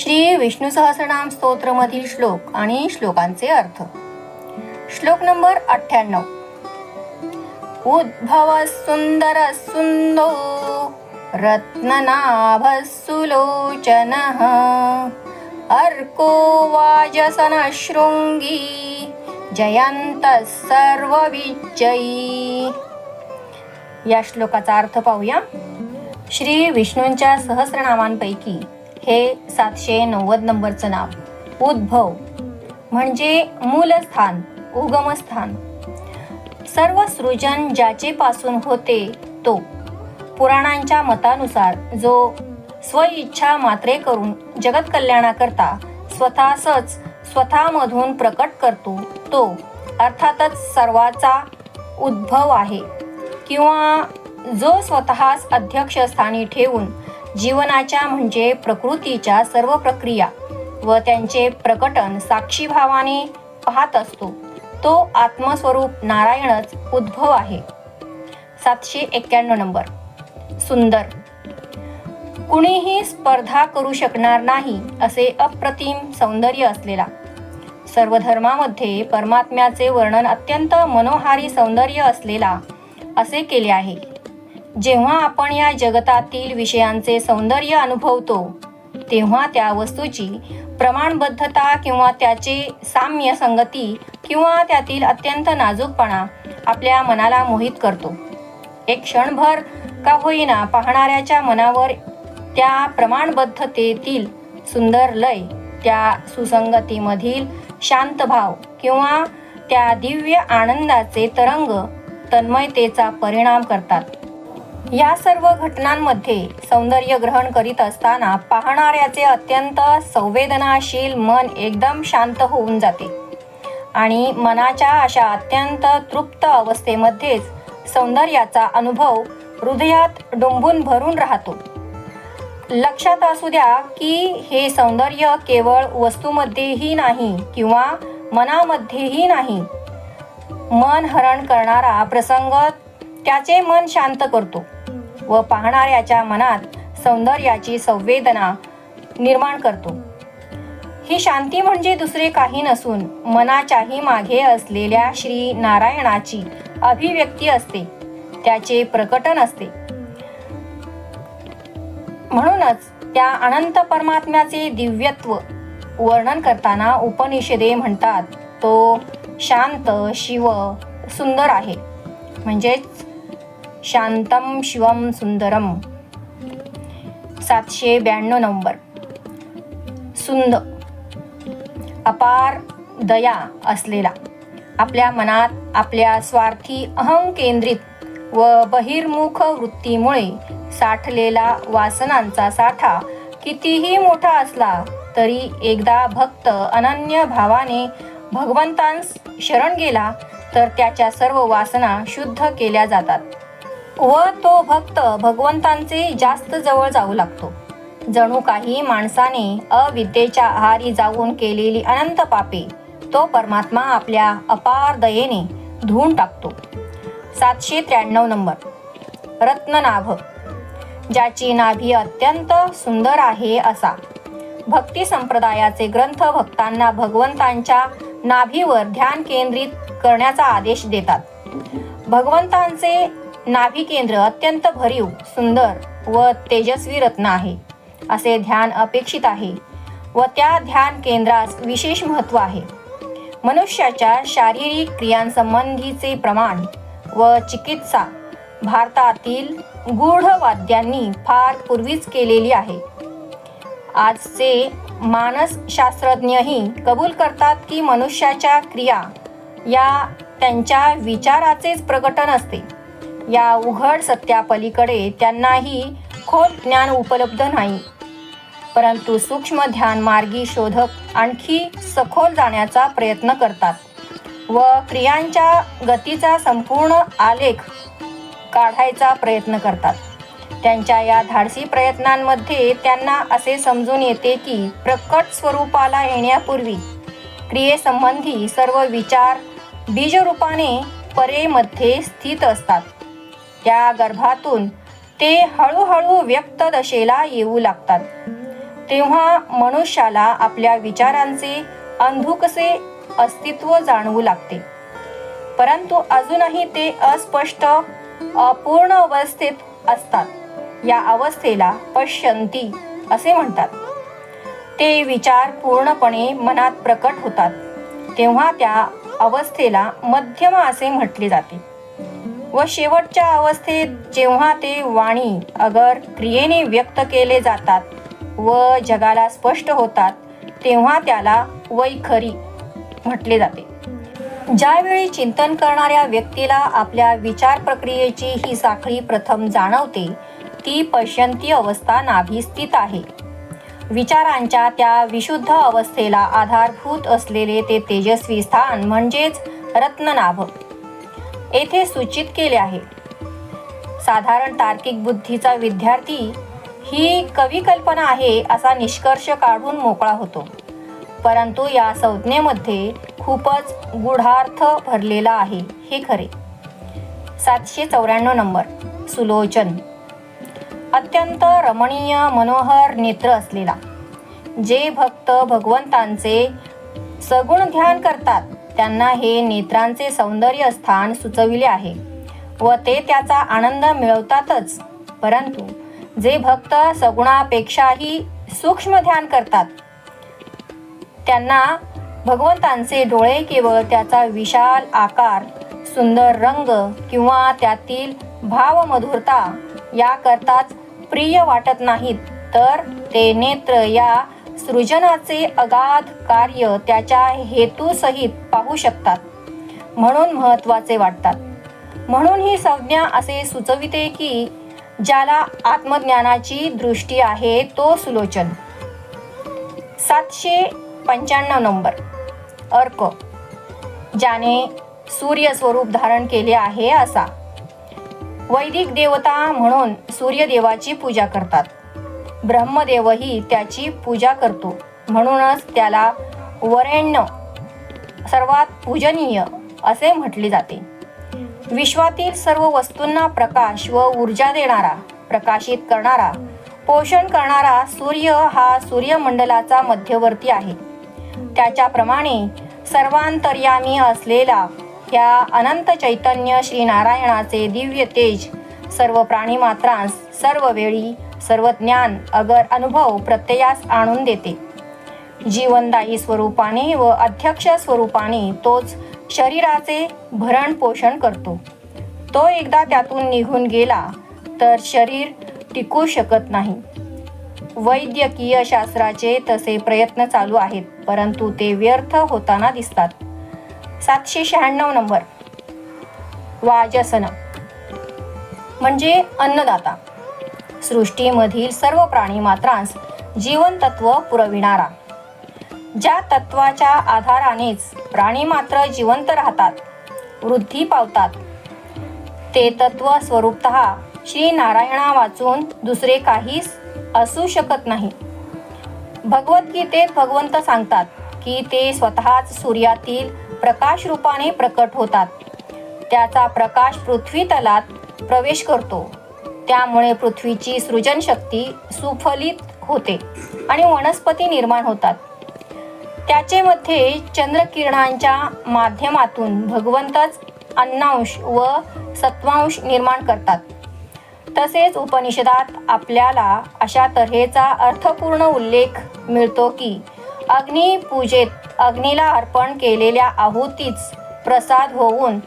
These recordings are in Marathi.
श्री विष्णू सहस्रनाम स्तोत्रमधील श्लोक आणि श्लोकांचे अर्थ. श्लोक नंबर अठ्ठ्याण्णव. उद्भव सुंदर सुंदो रत्ननाभ सुलोचन अर्को वाजसन शृंगी जयंत सर्वविजयी या श्लोकाचा अर्थ पाहूया. श्री विष्णूंच्या सहस्रनामांपैकी हे सातशे नव्वद नंबरचं नाव. उद्भव म्हणजे मूलस्थान उगमस्थान. सर्व सृजन ज्याचे पासून होते तो. पुराणांच्या मतानुसार जो स्वइच्छा मात्रे करून जगत कल्याणाकरता स्वतःसच स्वतःमधून प्रकट करतो तो अर्थातच सर्वाचा उद्भव आहे. किंवा जो स्वतःस अध्यक्षस्थानी ठेवून जीवनाच्या म्हणजे प्रकृतीच्या सर्व प्रक्रिया व त्यांचे प्रकटन साक्षीभावाने पाहत असतो. तो आत्मस्वरूप नारायणच उद्भव आहे. सातशे एक्क्याण्णव नंबर. सुंदर. कुणीही स्पर्धा करू शकणार नाही असे अप्रतिम सौंदर्य असलेला. सर्व धर्मामध्ये परमात्म्याचे वर्णन अत्यंत मनोहारी सौंदर्य असलेला असे केले आहे. जेव्हा आपण या जगतातील विषयांचे सौंदर्य अनुभवतो तेव्हा त्या वस्तूची प्रमाणबद्धता किंवा त्याचे साम्य संगती किंवा त्यातील अत्यंत नाजूकपणा आपल्या मनाला मोहित करतो. एक क्षणभर का होईना पाहणाऱ्याच्या मनावर त्या प्रमाणबद्धतेतील सुंदर लय त्या सुसंगतीमधील शांत भाव किंवा त्या दिव्य आनंदाचे तरंग तन्मयतेचा परिणाम करतात. या सर्व घटनांमध्ये सौंदर्य ग्रहण करीत असताना पाहणाऱ्याचे अत्यंत संवेदनाशील मन एकदम शांत होऊन जाते. आणि मनाच्या अशा अत्यंत तृप्त अवस्थेमध्येच सौंदर्याचा अनुभव हृदयात डुंबून भरून राहतो. लक्षात असू द्या की हे सौंदर्य केवळ वस्तूमध्येही नाही किंवा मनामध्येही नाही. मन हरण करणारा प्रसंग त्याचे मन शांत करतो व पाहणाऱ्याच्या मनात सौंदर्याची संवेदना निर्माण करतो. ही शांती म्हणजे दुसरे काही नसून मनाच्याही मागे असलेल्या श्री नारायणाची अभिव्यक्ती असते. त्याचे प्रकटन असते. म्हणूनच त्या अनंत परमात्म्याचे दिव्यत्व वर्णन करताना उपनिषदे म्हणतात तो शांत शिव सुंदर आहे. म्हणजेच शांतम शिवम सुंदरम सातशे ब्याण्णव नंबर. सुंद. अपार दया असलेला. आपल्या मनात आपल्या स्वार्थी अहं केंद्रित व बहिर्मुख वृत्तीमुळे साठलेला वासनांचा साठा कितीही मोठा असला तरी एकदा भक्त अनन्य भावाने भगवंतांस शरण गेला तर त्याच्या सर्व वासना शुद्ध केल्या जातात. व तो भक्त भगवंतांचे जास्त जवळ जाऊ लागतो. जणू काही माणसाने अविद्येच्या आहारी जाऊन केलेली अनंत पापे तो परमात्मा आपल्या अपार दयेने धुवून टाकतो. सातशे त्र्याण्णव नंबर. रत्ननाभ. ज्याची नाभी अत्यंत सुंदर आहे असा. भक्ती संप्रदायाचे ग्रंथ भक्तांना भगवंतांच्या नाभीवर ध्यान केंद्रित करण्याचा आदेश देतात. भगवंतांचे नाभी केंद्र अत्यंत भरीव सुंदर व तेजस्वी रत्न आहे. असे ध्यान अपेक्षित आहे व त्या ध्यान केंद्रास विशेष महत्त्व आहे. मनुष्याच्या शारीरिक क्रियांसंबंधीचे प्रमाण व चिकित्सा भारतातील गूढवाद्यांनी फार पूर्वीच केलेली आहे. आजचे मानसशास्त्रज्ञही कबूल करतात की मनुष्याच्या क्रिया या त्यांच्या विचाराचेच प्रकटन असते. या उघड सत्यापलीकडे त्यांनाही खोल ज्ञान उपलब्ध नाही. परंतु सूक्ष्म ध्यान मार्गी शोधक आणखी सखोल जाण्याचा प्रयत्न करतात व क्रियांच्या गतीचा संपूर्ण आलेख काढायचा प्रयत्न करतात. त्यांच्या या धाडसी प्रयत्नांमध्ये त्यांना असे समजून येते की प्रकट स्वरूपाला येण्यापूर्वी क्रियेसंबंधी सर्व विचार बीजरूपाने परेमध्ये स्थित असतात. त्या गर्भातून ते हळूहळू व्यक्त दशेला येऊ लागतात. तेव्हा मनुष्याला आपल्या विचारांचे अंधुकसे अस्तित्व जाणवू लागते. परंतु अजूनही ते अस्पष्ट अपूर्ण अवस्थेत असतात. या अवस्थेला पश्यंती असे म्हणतात. ते विचार पूर्णपणे मनात प्रकट होतात. तेव्हा त्या अवस्थेला मध्यम असे म्हटले जाते. व शेवटच्या अवस्थेत जेव्हा ते वाणी अगर क्रियेने व्यक्त केले जातात व जगाला स्पष्ट होतात तेव्हा त्याला वैखरी म्हटले जाते. ज्यावेळी चिंतन करणाऱ्या व्यक्तीला आपल्या विचार प्रक्रियेची ही साखळी प्रथम जाणवते ती पश्यंती अवस्था नाभिस्थित आहे. विचारांच्या त्या विशुद्ध अवस्थेला आधारभूत असलेले ते तेजस्वी स्थान म्हणजेच रत्ननाभ. येथे सूचित केले आहे. साधारण तार्किक बुद्धीचा विद्यार्थी ही कवी कल्पना आहे असा निष्कर्ष काढून मोकळा होतो. परंतु या संज्ञेमध्ये खूपच गूढार्थ भरलेला आहे हे खरे. सातशे चौऱ्याण्णव नंबर. सुलोचन. अत्यंत रमणीय मनोहर नेत्र असलेला. जे भक्त भगवंतांचे सगुण ध्यान करतात त्यांना हे नेत्रांचे सौंदर्य स्थान सुचविले आहे व ते त्याचा आनंद मिळवतातच. परंतु जे भक्त सगुणापेक्षाही सूक्ष्म ध्यान करतात त्यांना भगवंतांचे डोळे केवळ त्याचा विशाल आकार सुंदर रंग किंवा त्यातील भावमधुरता याकरताच प्रिय वाटत नाहीत तर ते नेत्र या सृजनाचे अगाध कार्य त्याच्या हेतूसहित पाहू शकतात म्हणून महत्त्वाचे वाटतात. म्हणून ही संज्ञा असे सुचविते की ज्याला आत्मज्ञानाची दृष्टी आहे तो सुलोचन. सातशे पंच्याण्णव नंबर. अर्क. ज्याने सूर्य स्वरूप धारण केले आहे असा. वैदिक देवता म्हणून सूर्यदेवाची पूजा करतात. ब्रह्मदेवही त्याची पूजा करतो. म्हणूनच त्याला वरेण्य सर्वात पूजनीय असे म्हटले जाते. विश्वातील सर्व वस्तूंना प्रकाश व ऊर्जा देणारा प्रकाशित करणारा पोषण करणारा सूर्य हा सूर्यमंडलाचा मध्यवर्ती आहे. त्याच्याप्रमाणे सर्वांतर्यामी असलेला ह्या अनंत चैतन्य श्रीनारायणाचे दिव्य तेज सर्व प्राणीमात्रांस सर्व वेळी सर्व ज्ञान अगर अनुभव प्रत्ययास आणून देते. जीवनदायी स्वरूपाने व अध्यक्ष स्वरूपाने तोच शरीराचे भरण पोषण करतो. तो एकदा त्यातून निघून गेला तर शरीर टिकू शकत नाही. वैद्यकीय शास्त्राचे तसे प्रयत्न चालू आहेत परंतु ते व्यर्थ होताना दिसतात. सातशे शहाण्णव नंबर. वाजसन. म्हणजे अन्नदाता. सृष्टीमधील सर्व प्राणी मात्रांस जीवन तत्व पुरविणारा. ज्या तत्वाच्या आधारानेच प्राणी मात्र जिवंत राहतात वृद्धी पावतात. ते तत्व स्वरूपत श्री नारायणा वाचून दुसरे काहीच असू शकत नाही. भगवद्गीतेत भगवंत सांगतात की ते स्वतःच सूर्यातील प्रकाश रूपाने प्रकट होतात. त्याचा प्रकाश पृथ्वी तलात प्रवेश करतो. त्यामुळे पृथ्वीची सृजनशक्ती सुफलित होते आणि वनस्पती निर्माण होतात. त्याचे मध्ये चंद्रकिरणांच्या माध्यमातून भगवंतच अन्नांश व सत्वांश निर्माण करतात. तसेच उपनिषदात आपल्याला अशा तऱ्हेचा अर्थपूर्ण उल्लेख मिळतो की अग्निपूजेत अग्नीला अर्पण केलेल्या आहुतीच प्रसाद होऊन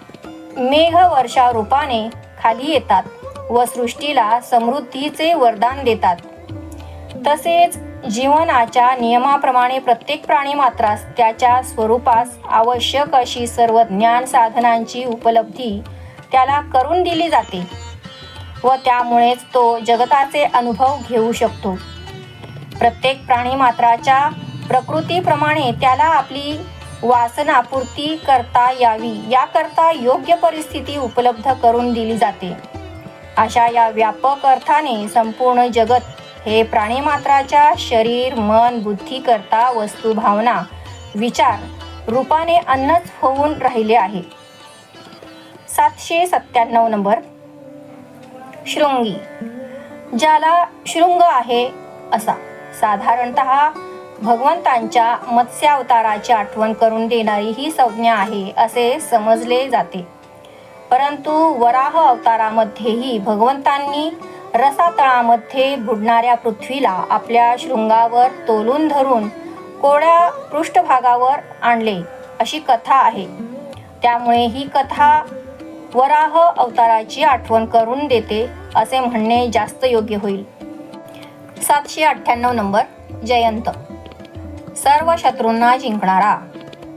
मेघवर्षा रूपाने खाली येतात. व सृष्टीला समृद्धीचे वरदान देतात. तसेच जीवनाच्या नियमाप्रमाणे प्रत्येक प्राणी मात्रास त्याच्या स्वरूपास आवश्यक अशी सर्व ज्ञान साधनांची उपलब्धी त्याला करून दिली जाते व त्यामुळेच तो जगताचे अनुभव घेऊ शकतो. प्रत्येक प्राणी मात्राच्या प्रकृतीप्रमाणे त्याला आपली वासनापूर्ती करता यावी याकरता योग्य परिस्थिती उपलब्ध करून दिली जाते. अशा या व्यापक अर्थाने संपूर्ण जगत हे प्राणीमात्राच्या शरीर मन बुद्धी करता वस्तू भावना विचार रूपाने अन्नच होऊन राहिले आहे. सातशे सत्त्याण्णव नंबर. शृंगी. ज्याला शृंग आहे असा. साधारणत भगवंतांच्या मत्स्यावताराची आठवण करून देणारी ही संज्ञा आहे असे समजले जाते. परंतु वराह अवतारामध्येही भगवंतांनी रसातळामध्ये बुडणाऱ्या पृथ्वीला आपल्या शृंगावर तोलून धरून कोड्या पृष्ठभागावर आणले अशी कथा आहे. त्यामुळे ही कथा वराह अवताराची आठवण करून देते असे म्हणणे जास्त योग्य होईल. सातशे अठ्ठ्याण्णव नंबर जयंत. सर्व शत्रूंना जिंकणारा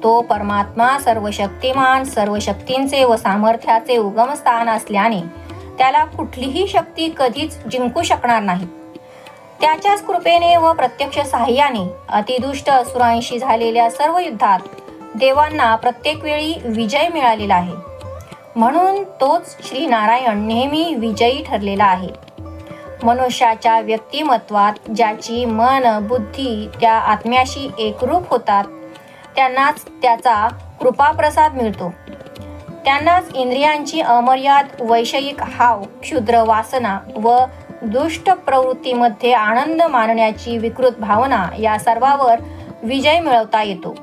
तो परमात्मा सर्व शक्तिमान सर्व शक्तींचे व सामर्थ्याचे उगमस्थान असल्याने त्याला कुठलीही शक्ती कधीच जिंकू शकणार नाही. त्याच्याच कृपेने व प्रत्यक्ष सहाय्याने अतिदुष्ट असुरांशी झालेल्या सर्व युद्धात देवांना प्रत्येक वेळी विजय मिळालेला आहे. म्हणून तोच श्री नारायण नेहमी विजयी ठरलेला आहे. मनुष्याच्या व्यक्तिमत्वात ज्याची मन बुद्धी त्या आत्म्याशी एकरूप होतात त्यांनाच त्याचा कृपाप्रसाद मिळतो. त्यांनाच इंद्रियांची अमर्याद वैषयिक हाव क्षुद्र वासना व दुष्ट प्रवृत्तीमध्ये आनंद मानण्याची विकृत भावना या सर्वावर विजय मिळवता येतो.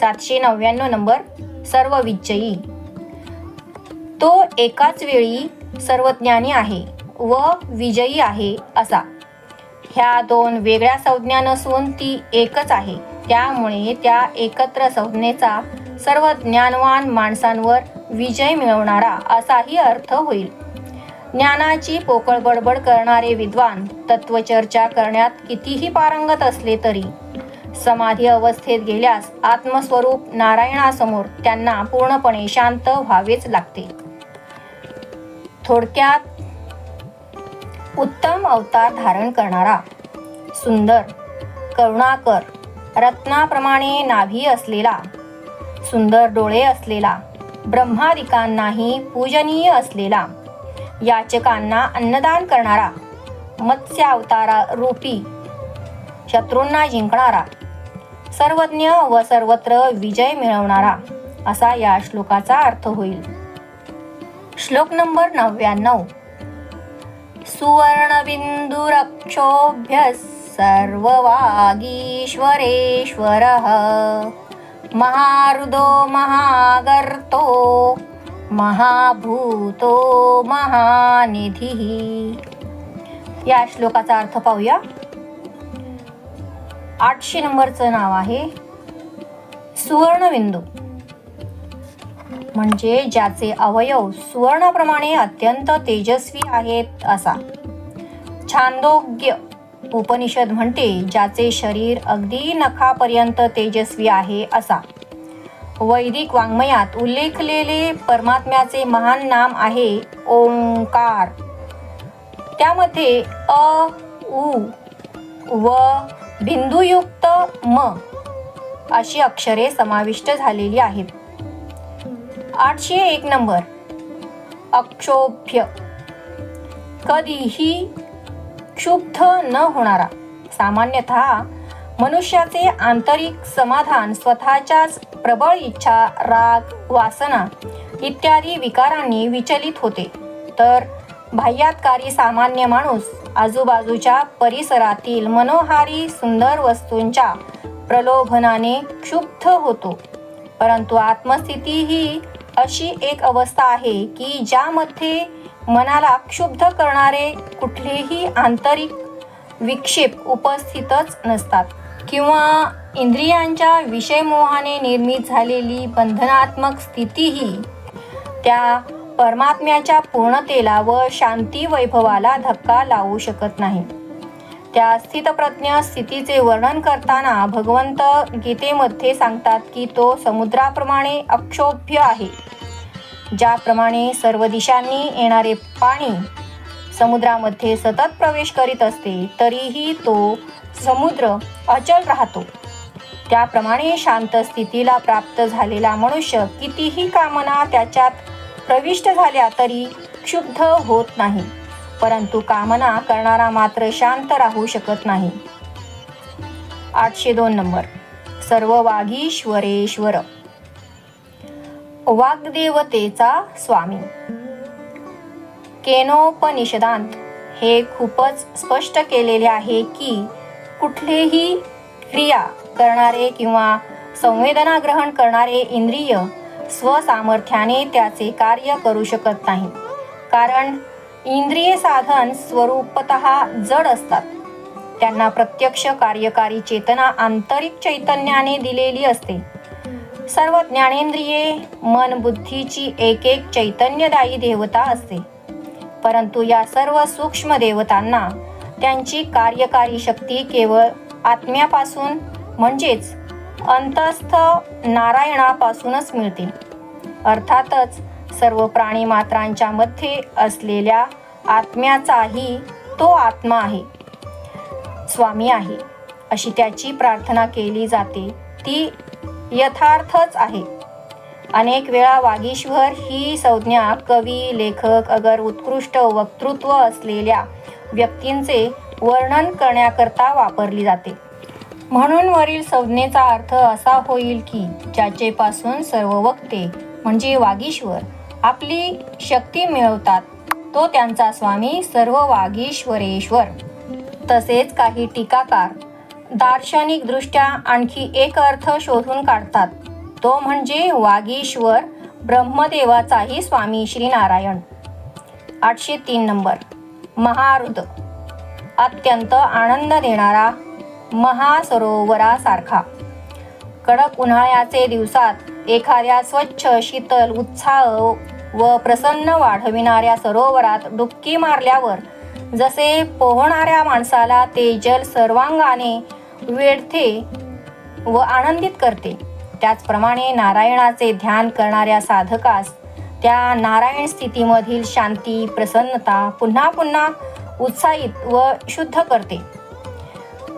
सातशे नव्याण्णव नंबर सर्व विजयी तो एकाच वेळी सर्वज्ञानी आहे व विजयी आहे असा. ह्या दोन वेगळ्या संज्ञा नसून ती एकच आहे. त्यामुळे त्या एकत्र संज्ञेचा सर्व ज्ञानवान माणसांवर विजय मिळवणारा असाही अर्थ होईल. ज्ञानाची पोकळ बडबड करणारे विद्वान तत्वचर्चा करण्यात कितीही पारंगत असले तरी समाधी अवस्थेत गेल्यास आत्मस्वरूप नारायणासमोर त्यांना पूर्णपणे शांत व्हावेच लागते. थोडक्यात उत्तम अवतार धारण करणारा सुंदर करुणाकर रत्नाप्रमाणे नाभी असलेला सुंदर डोळे असलेला ब्रह्मादिकांनाही पूजनीय असलेला याचकांना अन्नदान करणारा मत्स्यावतारा रूपी शत्रूंना जिंकणारा सर्वज्ञ व सर्वत्र विजय मिळवणारा असा या श्लोकाचा अर्थ होईल. श्लोक नंबर नव्याण्णव. सुवर्णबिंदुरक्षोभ्य सर्ववागीश्वरेश्वरः। महारुदो महागर्तो महाभूतो महानिधी। या श्लोकाचा अर्थ पाहूया. आठशे नंबरचं नाव आहे सुवर्णबिंदू म्हणजे ज्याचे अवयव सुवर्णाप्रमाणे अत्यंत तेजस्वी आहेत असा. छांदोग्य. उपनिषद म्हणते ज्याचे शरीर अगदी नखापर्यंत तेजस्वी आहे असा. वैदिक वाङ्मयात उल्लेखलेले परमात्म्याचे महान नाम आहे ओंकार. त्यामध्ये अ उ व बिंदुयुक्त म अशी अक्षरे समाविष्ट झालेली आहेत. आठशे एक नंबर. अक्षोभ्य. कधीही क्षुब्ध न होणारा. सामान्यतः मनुष्याचे आंतरिक समाधान स्वतःच्याच प्रबळ इच्छा राग वासना इत्यादी विकारांनी विचलित होते. तर बाह्यातकारी सामान्य माणूस आजूबाजूच्या परिसरातील मनोहारी सुंदर वस्तूंच्या प्रलोभनाने क्षुब्ध होतो. परंतु आत्मस्थिती ही अशी एक अवस्था आहे की ज्यामध्ये मनाला क्षुब्ध करणारे कुठलेही आंतरिक विक्षेप उपस्थितच नसतात. किंवा इंद्रियांच्या विषयमोहाने निर्मित झालेली बंधनात्मक स्थितीही त्या परमात्म्याच्या पूर्णतेला व शांती वैभवाला धक्का लावू शकत नाही. त्या स्थितप्रज्ञ स्थितीचे वर्णन करताना भगवंत गीतेमध्ये सांगतात की तो समुद्राप्रमाणे अक्षोभ्य आहे. ज्याप्रमाणे सर्व दिशांनी येणारे पाणी समुद्रामध्ये सतत प्रवेश करीत असते तरीही तो समुद्र अचल राहतो. त्याप्रमाणे शांत स्थितीला प्राप्त झालेला मनुष्य कितीही कामना त्याच्यात प्रविष्ट झाल्या तरी क्षुब्ध होत नाही परंतु कामना करणारा मात्र शांत राहू शकत नाही. आठशे दोन नंबर. सर्व वागीश्वरेश्वर वाग्देवतेचा स्वामी. केनोपनिषदांत हे खूपच स्पष्ट केलेले आहे की कुठलेही क्रिया करणारे किंवा संवेदना ग्रहण करणारे इंद्रिय स्वसामर्थ्याने त्याचे कार्य करू शकत नाही. कारण इंद्रिय साधन स्वरूपत जड असतात. त्यांना प्रत्यक्ष कार्यकारी चेतना आंतरिक चैतन्याने दिलेली असते. सर्व ज्ञानेंद्रिये मन बुद्धीची एक एक चैतन्यदायी देवता असते. परंतु या सर्व सूक्ष्म देवतांना त्यांची कार्यकारी शक्ती केवळ आत्म्यापासून म्हणजेच अंतस्थ नारायणापासूनच मिळते. अर्थातच सर्व प्राणीमात्रांच्या मध्ये असलेल्या आत्म्याचाही तो आत्मा आहे. स्वामी आहे. अशी त्याची प्रार्थना केली जाते. ती यथार्थच आहे. अनेक वेळा वागीश्वर ही संज्ञा कवी लेखक अगर उत्कृष्ट वक्तृत्व असलेल्या व्यक्तींचे वर्णन करण्याकरता वापरली जाते. म्हणून वरील संज्ञेचा अर्थ असा होईल की ज्याचेपासून सर्व वक्ते म्हणजे वागीश्वर आपली शक्ती मिळवतात तो त्यांचा स्वामी सर्व वागीश्वरेश्वर. तसेच काही टीकाकार दार्शनिकदृष्ट्या आणखी एक अर्थ शोधून काढतात. तो म्हणजे वागीश्वर ब्रह्मदेवाचाही स्वामी श्री नारायण आठशे तीन नंबर. महारुद. अत्यंत आनंद देणारा महासरोवरासारखा. कडक उन्हाळ्याचे दिवसात एखाद्या स्वच्छ शीतल उत्साह व प्रसन्न वाढविणाऱ्या सरोवरात डुबकी मारल्यावर जसे पोहणाऱ्या माणसाला ते जल सर्वांगाने वेढते व आनंदित करते. त्याचप्रमाणे नारायणाचे ध्यान करणाऱ्या साधकास त्या नारायण स्थितीमधील शांती प्रसन्नता पुन्हा पुन्हा उत्साहित व शुद्ध करते.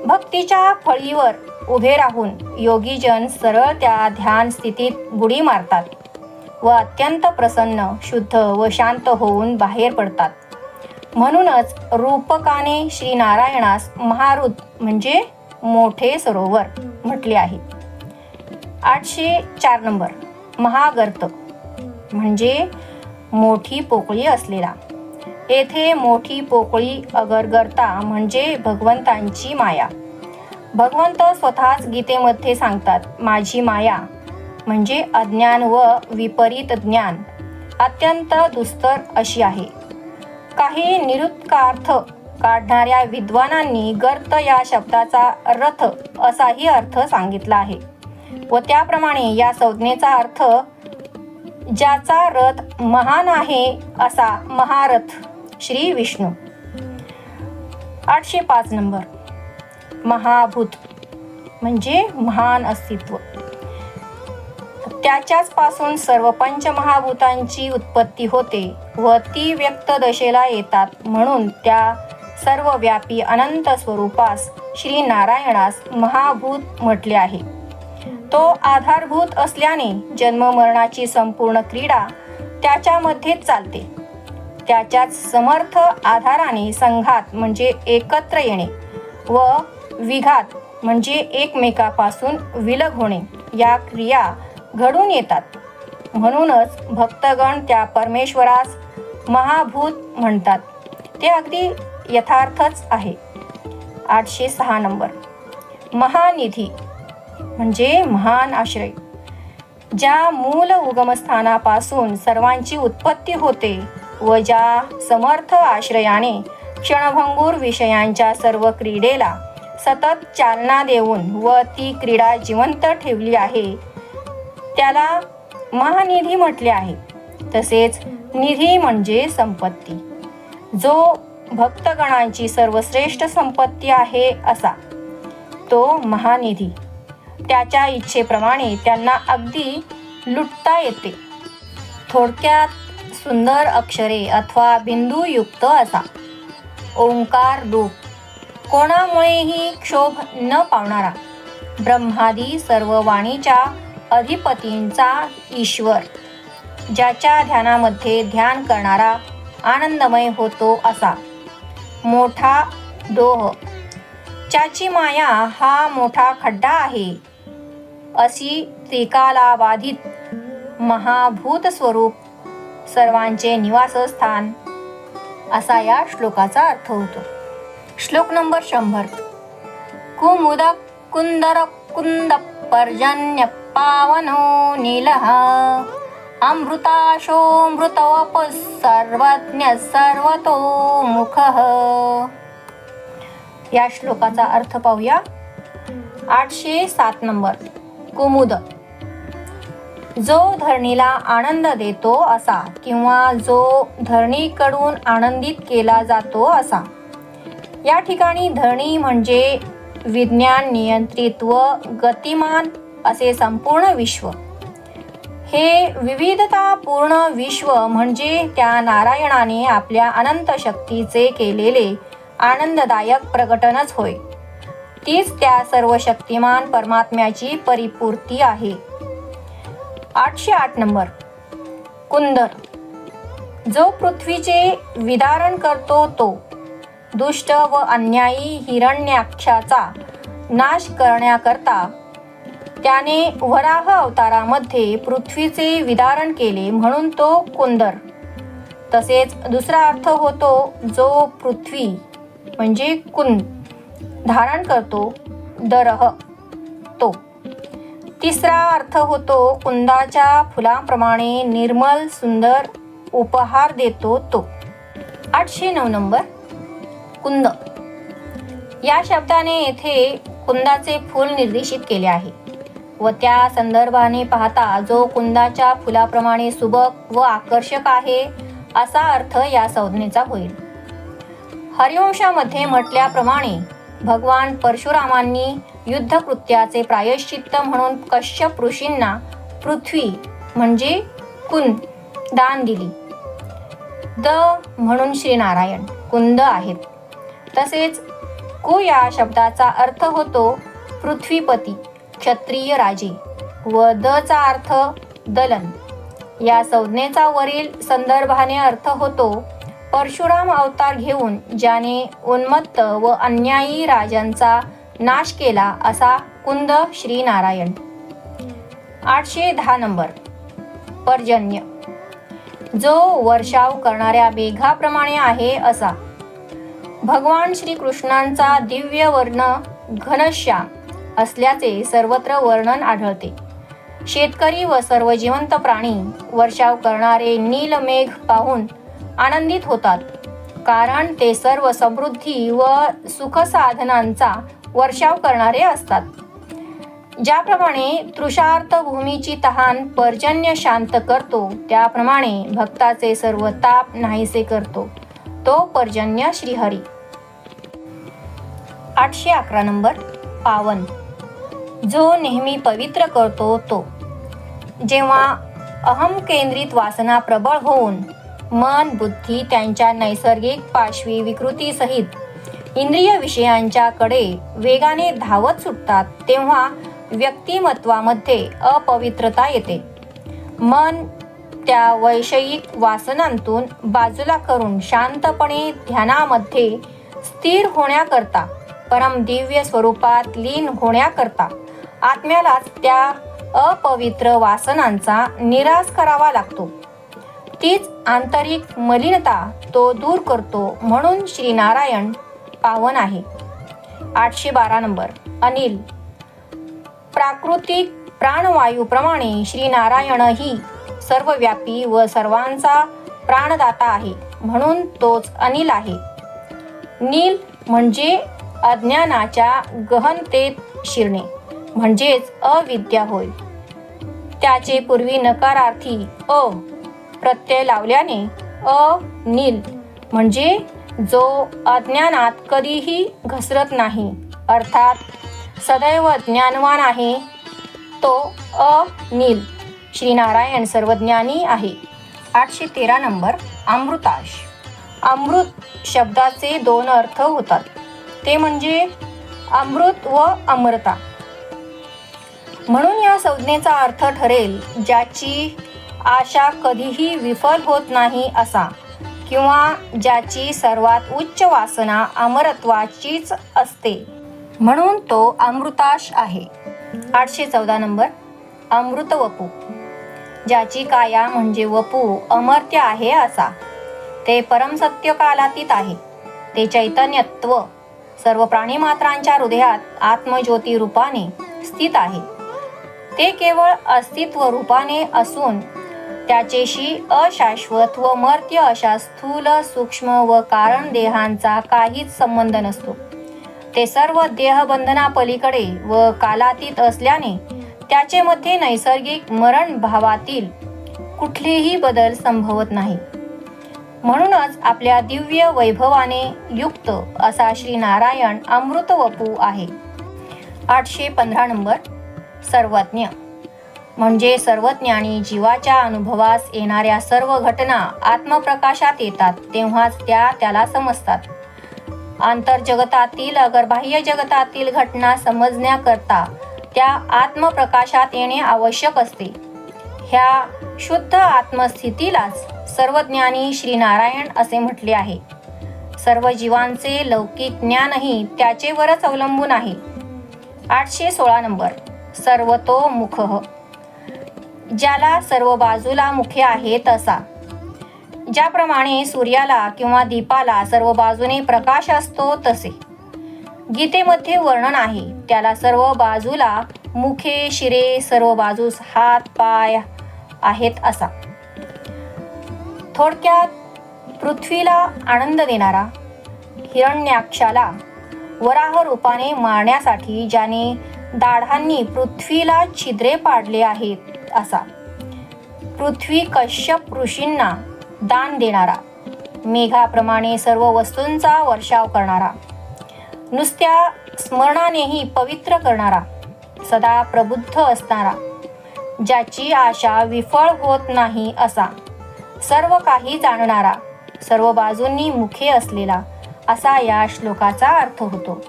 भक्तीच्या फळीवर उभे राहून योगीजन सरळ त्या ध्यान स्थितीत बुडी मारतात व अत्यंत प्रसन्न शुद्ध व शांत होऊन बाहेर पडतात. म्हणूनच रूपकाने श्री नारायणास महारुद म्हणजे मोठे सरोवर म्हटले आहे. आठशे चार नंबर महागर्त म्हणजे मोठी पोकळी असलेला. येथे मोठी पोकळी अगरगर्ता म्हणजे भगवंतांची माया. भगवंत स्वतःच गीतेमध्ये सांगतात माझी माया म्हणजे अज्ञान व विपरीत ज्ञान अत्यंत दुस्तर अशी आहे. काही निरुत्कार्थ काढणाऱ्या विद्वानांनी गर्त या शब्दाचा रथ असाही अर्थ सांगितला आहे. व त्याप्रमाणे या संज्ञेचा अर्थ ज्याचा रथ महान आहे असा महारथ श्री विष्णू. आठशे पाच नंबर. महाभूत म्हणजे महान अस्तित्व. त्याच्याच पासून सर्व पंचमहाभूतांची उत्पत्ती होते व ती व्यक्त दशेला येतात म्हणून त्या सर्व व्यापी अनंत स्वरूपास श्री नारायणास महाभूत म्हटले आहे. तो आधारभूत असल्याने जन्म मरणाची संपूर्ण क्रीडा त्याच्यामध्येच चालते. त्याच्याच समर्थ आधाराने संघात म्हणजे एकत्र येणे व विघात म्हणजे एकमेकापासून विलग होणे या क्रिया घडून येतात. म्हणूनच भक्तगण त्या परमेश्वरास महाभूत म्हणतात. ते अगदी यथार्थच आहे. आठशे सहा नंबर. महानिधी म्हणजे महान आश्रय. ज्या मूल उगमस्थानापासून सर्वांची उत्पत्ती होते व ज्या समर्थ आश्रयाने क्षणभंगूर विषयांच्या सर्व क्रीडेला सतत चालना देऊन व ती क्रीडा जिवंत ठेवली आहे त्याला महानिधी म्हटले आहे. तसेच निधी म्हणजे संपत्ती. जो भक्तगणांची सर्वश्रेष्ठ संपत्ती आहे असा. तो महानिधी. त्याच्या इच्छेप्रमाणे त्यांना अगदी लुटता येते. थोडक्यात सुंदर अक्षरे अथवा बिंदूयुक्त असा. ओंकार रूप. कोणामुळेही क्षोभ न पावणारा. ब्रह्मादी सर्व वाणीच्या अधिपतींचा ईश्वर. ज्याच्या ध्यानामध्ये ध्यान करणारा आनंदमय होतो असा. मोठा डोह ज्याची माया हा मोठा खड्डा आहे. अशी त्रिकाला बाधित महाभूत स्वरूप सर्वांचे निवासस्थान असा या श्लोकाचा अर्थ होतो. श्लोक नंबर शंभर. कुमुद कुंदर कुंद पर्जन्य पावनो नीलहा अमृताशोऽमृतवप सर्वज्ञ सर्वतो मुखः या श्लोकाचा अर्थ पाहूया. आठशे सात नंबर. कुमुद. जो धरणीला आनंद देतो असा किंवा जो धरणीकडून आनंदित केला जातो असा. या ठिकाणी धरणी म्हणजे विज्ञान नियंत्रित व गतिमान असे संपूर्ण विश्व. हे विविधतापूर्ण विश्व म्हणजे त्या नारायणाने आपल्या अनंत शक्तीचे केलेले आनंददायक प्रकटनच होय. तीच त्या सर्व शक्तिमान परमात्म्याची परिपूर्ती आहे. आठशे आठ नंबर. कुंदर जो पृथ्वीचे विदारण करतो तो दुष्ट व अन्यायी हिरण्याक्षाचा नाश करण्याकरता त्याने वराह अवतारामध्ये पृथ्वीचे विदारण केले म्हणून तो कुंदर. तसेच दुसरा अर्थ होतो जो पृथ्वी म्हणजे कुंद धारण करतो दरह तो. तिसरा अर्थ होतो कुंदाच्या फुलांप्रमाणे निर्मल सुंदर उपहार देतो तो. आठशे नऊ नंबर कुंद. या शब्दाने येथे कुंदाचे फूल निर्देशित केले आहे. व त्या संदर्भाने पाहता जो कुंदाच्या फुलाप्रमाणे सुबक व आकर्षक आहे असा अर्थ या संज्ञेचा होईल. हरिवंशामध्ये म्हटल्याप्रमाणे भगवान परशुरामांनी युद्धकृत्याचे प्रायश्चित्त म्हणून कश्यप ऋषींना पृथ्वी म्हणजे कुंद दान दिली. द म्हणून श्रीनारायण कुंद आहेत. तसेच कु या शब्दाचा अर्थ होतो पृथ्वीपती. क्षत्रिय राजे व द चा अर्थ दलन. या संज्ञेचा वरील संदर्भाने अर्थ होतो परशुराम अवतार घेऊन ज्याने उन्मत्त व अन्यायी राजांचा नाश केला असा कुंद श्रीनारायण. आठशे दहा नंबर. पर्जन्य. जो वर्षाव करणाऱ्या मेघाप्रमाणे आहे असा. भगवान श्रीकृष्णांचा दिव्य वर्ण घनश्याम असल्याचे सर्वत्र वर्णन आढळते. शेतकरी व सर्व जिवंत प्राणी वर्षाव करणारे नीलमेघ पाहून आनंदित होतात. कारण ते सर्व समृद्धी व सुखसाधनांचा वर्षाव करणारे असतात. ज्याप्रमाणे तृषार्थ भूमीची तहान पर्जन्य शांत करतो त्याप्रमाणे भक्ताचे सर्व ताप नाहीसे करतो तो पर्जन्य श्रीहरी. आठशे अकरा नंबर पावन. जो नेहमी पवित्र करतो तो. जेव्हा अहम केंद्रित वासना प्रबळ होऊन मन बुद्धी त्यांच्या नैसर्गिक पाशवी विकृतीसहित इंद्रिय विषयांच्याकडे वेगाने धावत सुटतात तेव्हा व्यक्तिमत्वामध्ये अपवित्रता येते. मन त्या वैषयिक वासनांतून बाजूला करून शांतपणे ध्यानामध्ये स्थिर होण्याकरता परम दिव्य स्वरूपात लीन होण्याकरता आत्म्यालाच त्या अपवित्र वासनांचा निराश करावा लागतो. तीच आंतरिक मलिनता तो दूर करतो म्हणून श्रीनारायण पावन आहे. आठशे बारा नंबर. अनिल. प्राकृतिक प्राणवायूप्रमाणे श्रीनारायणही सर्वव्यापी व सर्वांचा प्राणदाता आहे म्हणून तोच अनिल आहे. नील म्हणजे अज्ञानाच्या गहनतेत शिरणे. म्हणजेच अविद्या होय. त्याचे पूर्वी नकारार्थी अ प्रत्यय लावल्याने अ नील म्हणजे जो अज्ञानात कधीही घसरत नाही अर्थात सदैव ज्ञानवान आहे तो अनिल श्रीनारायण सर्वज्ञानी आहे. आठशे तेरा नंबर अमृताश. अमृत शब्दाचे दोन अर्थ होतात. ते म्हणजे अमृत व अमृता. म्हणून या संज्ञेचा अर्थ ठरेल ज्याची आशा कधीही विफल होत नाही असा किंवा ज्याची सर्वात उच्च वासना अमरत्वाचीच असते. म्हणून तो अमृताश आहे. आठशे चौदा नंबर. अमृत वपू. ज्याची काया म्हणजे वपू अमर्त्य आहे असा. ते परमसत्य कालातीत आहे. ते चैतन्यत्व सर्व प्राणीमात्रांच्या हृदयात आत्मज्योती रूपाने स्थित आहे. ते केवळ अस्तित्व रूपाने असून त्याचेशी अशाश्वत व मर्त्य अशा स्थूल सूक्ष्म व कारण देहांचा काहीच संबंध नसतो. ते सर्व देहबंधनापलीकडे व कालातीत असल्याने त्याचे मध्ये नैसर्गिक मरण भावातील कुठलेही बदल संभवत नाही. म्हणूनच आपल्या दिव्य वैभवाने युक्त असा श्री नारायण अमृतवपू आहे. आठशे पंधरा नंबर. सर्वज्ञ. म्हणजे सर्वज्ञानी जीवाच्या अनुभवास येणाऱ्या सर्व घटना आत्मप्रकाशात येतात तेव्हाच त्या त्याला समजतात. आंतरजगतातील अगर बाह्य जगतातील घटना समजण्याकरता त्या आत्मप्रकाशात येणे आवश्यक असते. ह्या शुद्ध आत्मस्थितीलाच सर्वज्ञानी श्री नारायण असे म्हटले आहे. सर्व जीवांचे लौकिक ज्ञानही त्याचेवरच अवलंबून आहे. आठशे सोळा नंबर. सर्वतोमुख. ज्याला सर्व बाजूला मुखे आहे तसा. ज्याप्रमाणे सूर्याला किंवा दीपाला सर्व बाजूने प्रकाश असतो तसे. गीतेमध्ये वर्णन आहे त्याला सर्व बाजूला मुखे शिरे सर्व बाजूस हात पाय आहेत असा. थोडक्यात पृथ्वीला आनंद देणारा हिरण्याक्षाला वराह रूपाने मारण्यासाठी ज्याने दाढांनी पृथ्वीला छिद्रे पाडले आहेत असा. पृथ्वी कश्यप ऋषींना दान देणारा मेघाप्रमाणे सर्व वस्तूंचा वर्षाव करणारा नुसत्या स्मरणानेही पवित्र करणारा सदा प्रबुद्ध असणारा ज्याची आशा विफळ होत नाही असा. सर्व काही जाणणारा सर्व बाजूंनी मुखे असलेला असा या श्लोकाचा अर्थ होतो.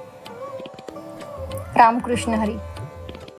रामकृष्ण हरी.